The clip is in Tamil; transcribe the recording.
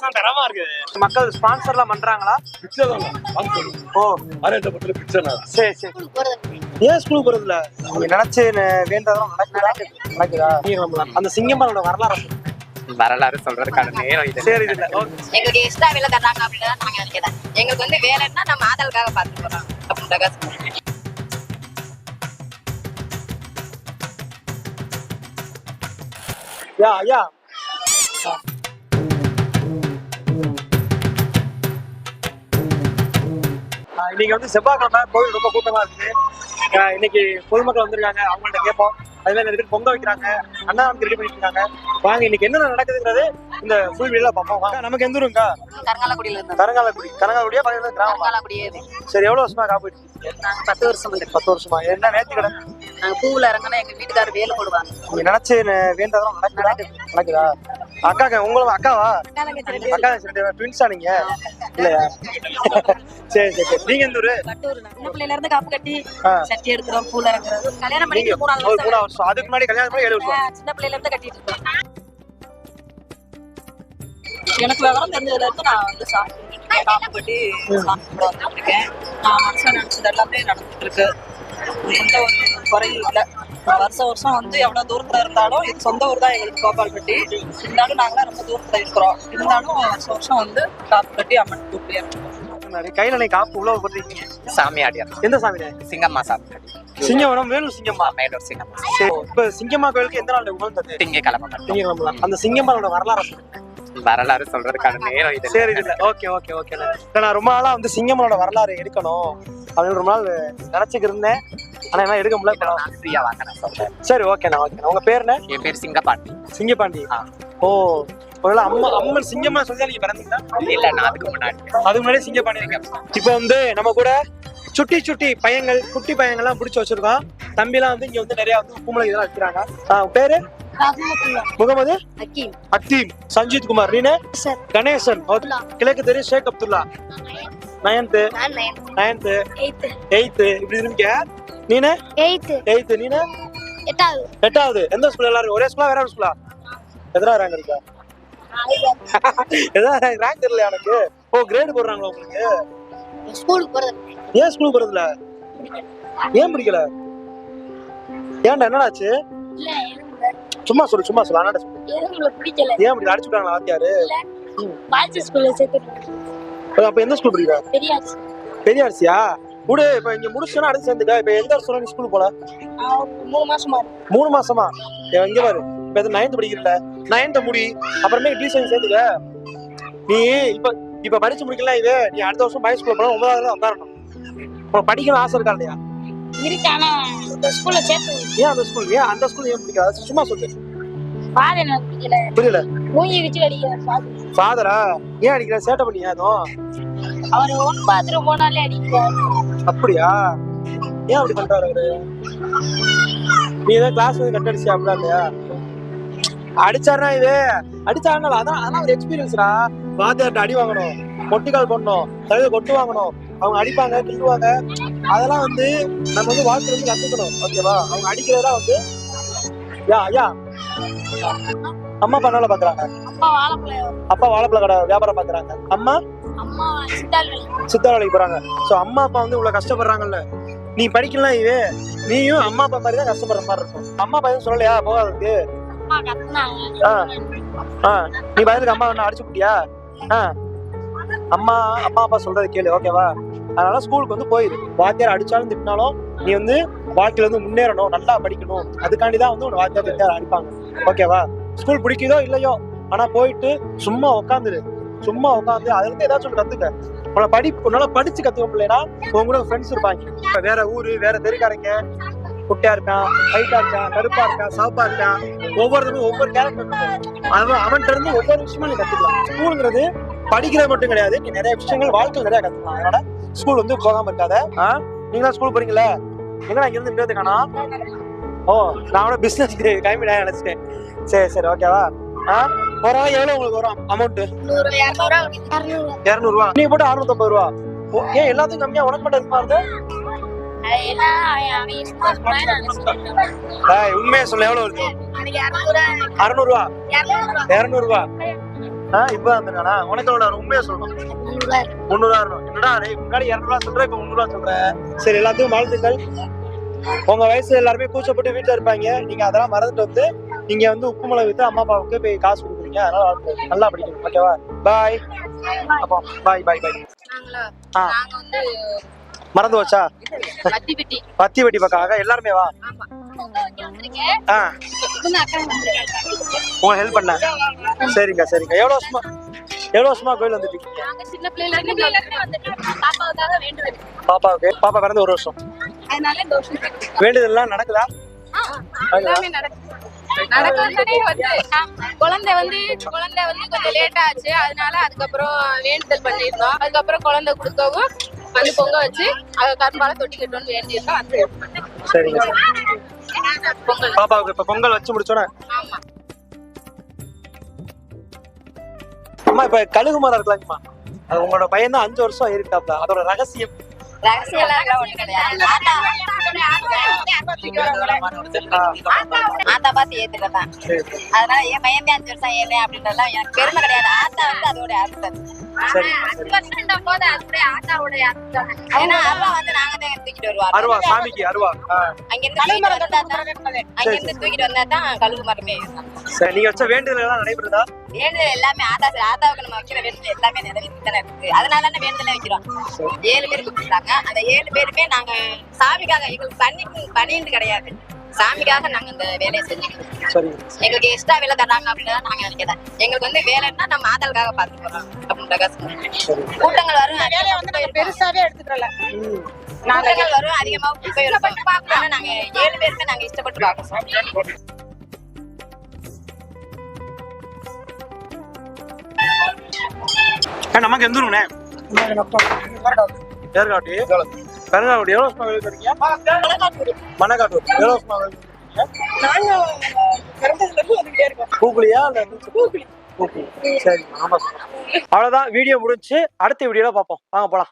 பேசலாம் தரமா இருக்கு. மக்கள் ஸ்பான்சர்லாம் பண்றாங்களா? வாங்க ஓ. நான். சரி சரி. ஏன் ஸ்கூல் போறதுல நீங்க நினைச்சு ந- வேண்டதெல்லாம் நடக்குதா? நடக்குதா? நீங்க அந்த சிங்கம்மனோட வரலாறு. வரலாறு சொல்றதுக்கான நேரம் இது. சரி எக்ஸ்ட்ரா வேலை தர்றாங்க அப்படின்னு தான் நாங்க நினைக்கிறேன். எங்களுக்கு வந்து வேலைன்னா நம்ம ஆதலுக்காக பார்த்துட்டு போறோம். அப்படின்றக்காக சொல்றேன். யா யா. இன்னைக்கு வந்து செவ்வாய்க்கிழமை கோவில் ரொம்ப கூட்டமா இருக்கு. ஆஹ் இன்னைக்கு பொதுமக்கள் வந்திருக்காங்க அவங்கள்ட்ட கேட்போம். அதே மாதிரி நிறைய பேர் பொங்க வைக்கிறாங்க அன்னதானத்துக்கு ரெடி பண்ணிட்டு இருக்காங்க. வாங்க இன்னைக்கு என்னென்ன நடக்குதுங்கிறது இந்த ஃபுல் வீடியோல பார்ப்போம். வாங்க நமக்கு எந்த ஊருங்கா? கருங்காலக்குடியில இருந்தோம் கரங்காலக்குடி. கரங்காலக்குடியா பக்கத்துல இது. சரி எவ்வளவு வருஷமா காப்பீடு நாங்க பத்து வருஷம் பத்து வருஷமா? என்ன நேர்த்தி கடன் நாங்க பூவுல இறங்கினா எங்க வீட்டுக்காரர் வேலை போடுவாங்க நீங்க நினைச்சு வேண்டதெல்லாம் நடக்குதா. நடக்குதா? அக்கா உங்களுக்கு அக்காவா? அக்கா ட்வின்ஸா நீங்க? இல்லையா? சரி சரி சரி. நீங்க எந்த ஊரு? சின்ன பிள்ளையில இருந்து காப்பு கட்டி. சட்டி எடுக்கிறோம் பூல இறங்குறது கல்யாணம் பண்ணி மூணு வருஷம் அதுக்கு முன்னாடி கல்யாணம் பண்ணி ஏழு வருஷம். ஆ, சின்ன பிள்ளையில இருந்து கட்டிட்டு இருக்கோம். எனக்கு விவரம் தெரிஞ்சதுல இருந்து நான் வந்து சாமி. காப்பு கட்டி சாமி வந்துட்டு இருக்கேன் நான் மனசுல நினைச்சது எல்லாமே நடந்துட்டு இருக்கு. எந்த ஒரு குறையும் இல்லை. வருஷம் வருஷம் வந்து எவ்வளவு தூரத்துல இருந்தாலும் இது சொந்த ஊர் தான் எங்களுக்கு கோபால்பட்டி. இருந்தாலும் நாங்களாம் ரொம்ப தூரத்துல இருக்கிறோம். இருந்தாலும் வருஷம் வருஷம் வந்து காப்பு கட்டி அம்மன் கூப்பிட்டு முன்னாடி கையில நீ காப்பு உழவு போட்டுருக்கீங்க. சாமியாடியார் எந்த சாமி சிங்கம்மா சாமி சிங்கவனம் வேலூர் சிங்கம்மா. மேலூர் சிங்கம்மா. இப்ப சிங்கம்மா கோயிலுக்கு எந்த நாள் உகந்தது? திங்கக்கிழமை திங்கக்கிழமை. அந்த சிங்கம்மனோட வரலாறு. வரலாறு சொல்றதுக்கான நேரம் இது சரி இல்ல ஓகே ஓகே ஓகே. நான் ரொம்ப நாளா வந்து சிங்கம்மனோட வரலாறு எடுக்கணும் அப்படின்னு ரொம்ப நாள் நினைச்சுக்கு இருந்தேன். ஆனா என்ன எடுக்க முடியல ஃப்ரீயா வாங்க நான் சொல்றேன். சரி ஓகேண்ணா ஓகேண்ணா உங்க பேர் என்ன? என் பேர் சிங்கப்பாண்டி. சிங்கப்பாண்டி. ஓ ஒருவேளை அம்மா அம்மன் சிங்கம்மா சொல்லி நீங்க பிறந்தீங்களா இல்ல நான் அதுக்கு முன்னாடி. அதுக்கு முன்னாடி சிங்கப்பாண்டி இருக்கேன். இப்போ வந்து நம்ம கூட சுட்டி சுட்டி பையங்கள் குட்டி பையங்கள்லாம் பிடிச்சி வச்சிருக்கோம். தம்பிலாம் வந்து இங்க வந்து நிறைய வந்து பூமலை இதெல்லாம் வைக்கிறாங்க பேரு? முகமது? அக்கீம் அத்தீம் சஞ்சித் குமார். நீனு? கணேசன். கிழக்கு தெரியும் Sheikh Abdullah. Ninth ninth eighth. இப்படி இருக்க நீனு? எயித்து. எயித்து. நீனு? எட்டாவது. எட்டாவது. எந்த ஸ்கூல் எல்லாரும்? ஒரே ஸ்கூலா வேற ஸ்கூலா எத்தனை ரேங்க் இருக்கா? எதாவது ரேங்க் தெரியல எனக்கு ஓ கிரேடு போடுறாங்களா உங்களுக்கு? ஸ்கூலுக்கு போறது ஏன் ஸ்கூல் போறதுல ஏன் பிடிக்கல? ஏன்டா என்னடாச்சு இல்ல சும்மா சொல்லு சும்மா சொல்லு அண்ணாட்ட சொல்லு ஏன் இப்படி அடிச்சு விட்டாங்களா வாத்தியாரு பாய்ஸ் ஸ்கூல்ல சேர்த்து அப்ப எந்த ஸ்கூல் படிக்கிற? பெரியாச்சு பெரியார்சியா விடு இப்ப இங்க முடிச்சுனா அடுத்து சேர்ந்துக்க. இப்ப எந்த வருஷம் நீ ஸ்கூல் போல மூணு மாசமா மூணு மாசமா? இங்க பாரு. இப்ப எது நைன்த் படிக்கிறல. நைன்த் முடி. அப்புறமே டியூஷன் சேர்த்துக்க. நீ இப்ப இப்ப படிச்சு முடிக்கல இது. நீ அடுத்த வருஷம் பாய் ஸ்கூல் போனா ஒன்பதாவது உனக்கு படிக்கணும் ஆசை இருக்கா இல்லையா? இருக்கு ஆனா இந்த ஸ்கூல்ல சேர்த்து ஏன் அந்த ஸ்கூல் ஏன் அந்த ஸ்கூல் ஏன் பிடிக்காது சும்மா சொல்லு. பாதை எனக்கு பிடிக்கல புரியல. மூஞ்சி அடிக்கிறார் ஃபாதரா ஏன் அடிக்கிற? சேட்டை பண்ணியா அதுவும் அவர் ஒன் பாத்ரூம் போனாலே அடிக்கிறார் அப்படியா? ஏன் அப்படி பண்றாரு அவரு? நீ ஏதாவது கிளாஸ் வந்து கட் அடிச்சியா அப்படிலாம் இல்லையா? அடிச்சாருனா இது. அடிச்சாருனால அதான் அதான் ஒரு எக்ஸ்பீரியன்ஸ்டா வாத்தியார்ட்ட அடி வாங்கணும். கொட்டிக்கால் பண்ணணும் தலையில கொட்டு வாங்கணும். அவங்க அடிப்பாங்க கிள்ளுவாங்க அதெல்லாம் வந்து நம்ம வந்து வாழ்க்கை வந்து கத்துக்கணும் ஓகேவா? அவங்க அடிக்கிறதெல்லாம் வந்து யா யா. அம்மா பண்ணால பாக்குறாங்க? அப்பா வாழைப்பழ கடை வியாபாரம் பாக்குறாங்க. அம்மா? சித்தா வேலைக்கு போறாங்க. சோ அம்மா அப்பா வந்து இவ்வளவு கஷ்டப்படுறாங்கல்ல. நீ படிக்கலாம் இது நீயும் அம்மா அப்பா மாதிரி தான் கஷ்டப்படுற மாதிரி இருக்கும். அம்மா அப்பா எதுவும் சொல்லலையா? ஆ. நீ பயந்துக்கு அம்மா என்ன அடிச்சு விட்டியா அம்மா அம்மா அப்பா சொல்றது கேளு ஓகேவா? அதனால ஸ்கூலுக்கு வந்து போயிரு. வாத்தியார் அடிச்சாலும் திட்டினாலும் நீ வந்து வாழ்க்கையில வந்து முன்னேறணும் நல்லா படிக்கணும். அதுக்காண்டி தான் வந்து உன் வாத்தியார் திட்டார் அடிப்பாங்க. ஓகேவா? ஸ்கூல் பிடிக்குதோ இல்லையோ ஆனா போயிட்டு சும்மா உட்காந்துரு சும்மா உட்காந்து அதுல இருந்து ஏதாச்சும் ஒண்ணு கத்துக்க. உன்னை படி உன்னால படிச்சு கத்துக்க முடியலன்னா உங்க கூட ஃப்ரெண்ட்ஸ் இருப்பாங்க. இப்ப வேற ஊரு வேற தெருக்காரங்க. குட்டியா இருக்கான் ஹைட்டா இருக்கான் கருப்பா இருக்கான் சாப்பா இருக்கான். ஒவ்வொருத்தரும் ஒவ்வொரு கேரக்டர் அவன் அவன்கிட்ட இருந்து ஒவ்வொரு விஷயமும் நீ கத்துக்கலாம். ஸ்கூலுங்கிறது படிக்கிறது மட்டும் கிடையாது. நீ நிறைய விஷயங்கள் வாழ்க்கையில் நிறைய கத்துக்கலாம். அதனால ஸ்கூல் வந்து போகாம இருக்காத ஆ? நீங்களா ஸ்கூல் போறீங்களா எங்கடா இங்க இருந்து நின்று காணா ஓ நான் கூட பிசினஸ் கிளம்பிடா நினைச்சிட்டேன். சரி சரி ஓகேவா ஆ? ஒரு நாள் எவ்வளவு உங்களுக்கு வரும்? அமௌண்ட் நூறு இரநூறுவா. நீங்க போட்டு அறுநூத்தம்பது ரூபா. ஏன் எல்லாத்துக்கும் கம்மியா? உனக்கு மட்டும் இருக்குமா இருக்கு உண்மையா சொல்ல எவ்வளவு வருது? அறுநூறுவா. இரநூறுவா. இரநூறுவா. ஆ இப்போ வந்துருக்கானா? உனக்கு எவ்வளோ வரும்? உண்மையா சொல்லணும் முந்நூறுவா என்னடா முன்னாடி இரநூறுவா சொல்ற இப்போ முந்நூறுவா சொல்ற? சரி எல்லாத்துக்கும் வாழ்த்துக்கள். உங்க வயசு எல்லாருமே கூச்சப்பட்டு வீட்டுல இருப்பாங்க. நீங்க அதெல்லாம் மறந்துட்டு வந்து நீங்க வந்து உப்பு மிளகு வித்து அம்மா அப்பாவுக்கு போய் காசு கொடுக்குறீங்க. அதனால வாழ்த்துக்கள். நல்லா படிக்கணும் ஓகேவா? பாய் அப்போ பாய் பாய் பாய் நாங்களா? ஆ. நாங்க வந்து மறந்து வச்சா பத்தி வெட்டி. பக்காக எல்லாருமே வா. ஆ. உங்களுக்கு ஹெல்ப் பண்ண. சரிங்க சரிங்க. எவ்வளவு எவ்வளவு வருஷமா கோயில் வந்துட்டு இருக்கீங்க? சின்ன பிள்ளைல பாப்பாவுக்கு? பாப்பா பிறந்து ஒரு வருஷம். வேண்டுதல்லாம் நடக்குதா? வந்து குழந்தை வந்து குழந்தை வந்து கொஞ்சம் லேட் ஆச்சு. அதனால அதுக்கப்புறம் வேண்டுதல் பண்ணியிருந்தோம். அதுக்கப்புறம் குழந்தை கொடுக்கவும் வந்து பொங்க வச்சு அதை கரும்பால தொட்டிக்கிட்டோம்னு வேண்டியிருந்தோம் அது சரிங்க. பொங்கல். பாப்பாவுக்கு இப்ப பொங்கல் வச்சு முடிச்சோன்னே ஆமா. அம்மா இப்ப கழுகு மரம் இருக்கலாங்கம்மா. அது உங்களோட பையன் தான் அஞ்சு வருஷம் இருக்காப்ல. அதோட ரகசியம். ஆத்தா பார்த்து ஏத்துக்கதான் அதனால என் பையன் அஞ்சு வருஷம் ஏழு அப்படின்றலாம் எனக்கு பெருமை கிடையாது. ஆத்தா வந்து அதோட அர்த்தம். சரி அருவா சாமிக்கு அருவா. சரி நீங்க வச்ச வேண்டுதல் எல்லாம் நடைபெறுதா? வேண்டுதல் எல்லாமே ஆத்தா ஆத்தாவுக்கு நம்ம வைக்கிற வேண்டுதல் எல்லாமே நிறைவேற்றி தானே இருக்கு. அதனால தானே வேண்டுதலே வைக்கிறோம். ஏழு பேர் அந்த ஏழு பேருமே நாங்க சாமிக்காக எங்களுக்கு பண்ணி பணின்னு கிடையாது. சாமிக்காக நாங்க இந்த வேலையை. சரி எங்களுக்கு எக்ஸ்ட்ரா வேலை தராங்க அப்படின்னு தான் நாங்க நினைக்கிறேன். எங்களுக்கு வந்து வேலைன்னா நம்ம ஆதலுக்காக பார்த்து போறோம் அப்படின்ற கூட்டங்கள் வரும். வேலையை வந்து நாங்க பெருசாவே எடுத்துக்கல. கூட்டங்கள் வரும். அதிகமா போயிருப்போம் ஆனா நாங்க ஏழு பேருமே நாங்க இஷ்டப்பட்டு பார்க்கறோம் ஆ, நமக்கு எந்த ஏற்காட்டி பெருங்காவட்டி எவ்வளோ வருஷமா வேலை செய்றீங்க மணக்காட்டூர். எவ்வளோ வருஷமா வேலை செய்றீங்க நாங்க பிறந்ததுல இருந்து வந்துட்டே இருக்கோம் கூகுளியா இல்ல கூகுளி சரி ஆமா. அவ்வளவுதான். வீடியோ முடிஞ்சு அடுத்த வீடியோல பார்ப்போம். வாங்க போலாம்.